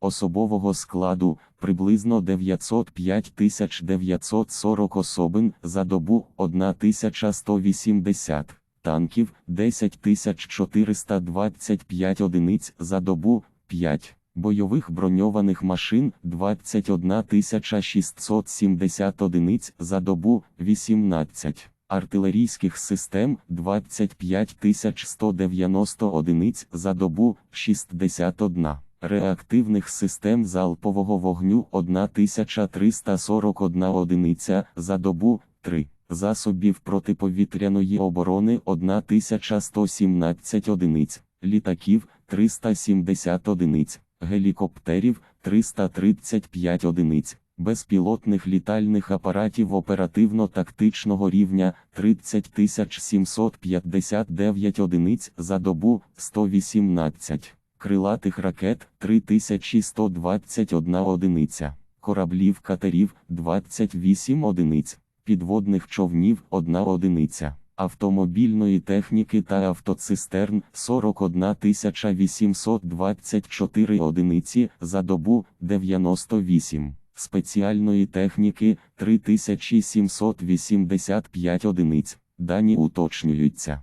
особового складу приблизно 905 940 особин за добу 1180 танків 10 425 одиниць за добу 5 бойових броньованих машин 21 670 одиниць за добу 18 артилерійських систем 25 190 одиниць за добу 61 реактивних систем залпового вогню 1341 одиниця за добу 3 засобів протиповітряної оборони 1117 одиниць, літаків 370 одиниць, гелікоптерів 335 одиниць, безпілотних літальних апаратів оперативно-тактичного рівня 30 759 одиниць за добу 118, крилатих ракет 3121 одиниця, кораблів катерів 28 одиниць підводних човнів 1 одиниця, автомобільної техніки та автоцистерн 41 824 одиниці за добу 98, спеціальної техніки 3785 одиниць. Дані уточнюються.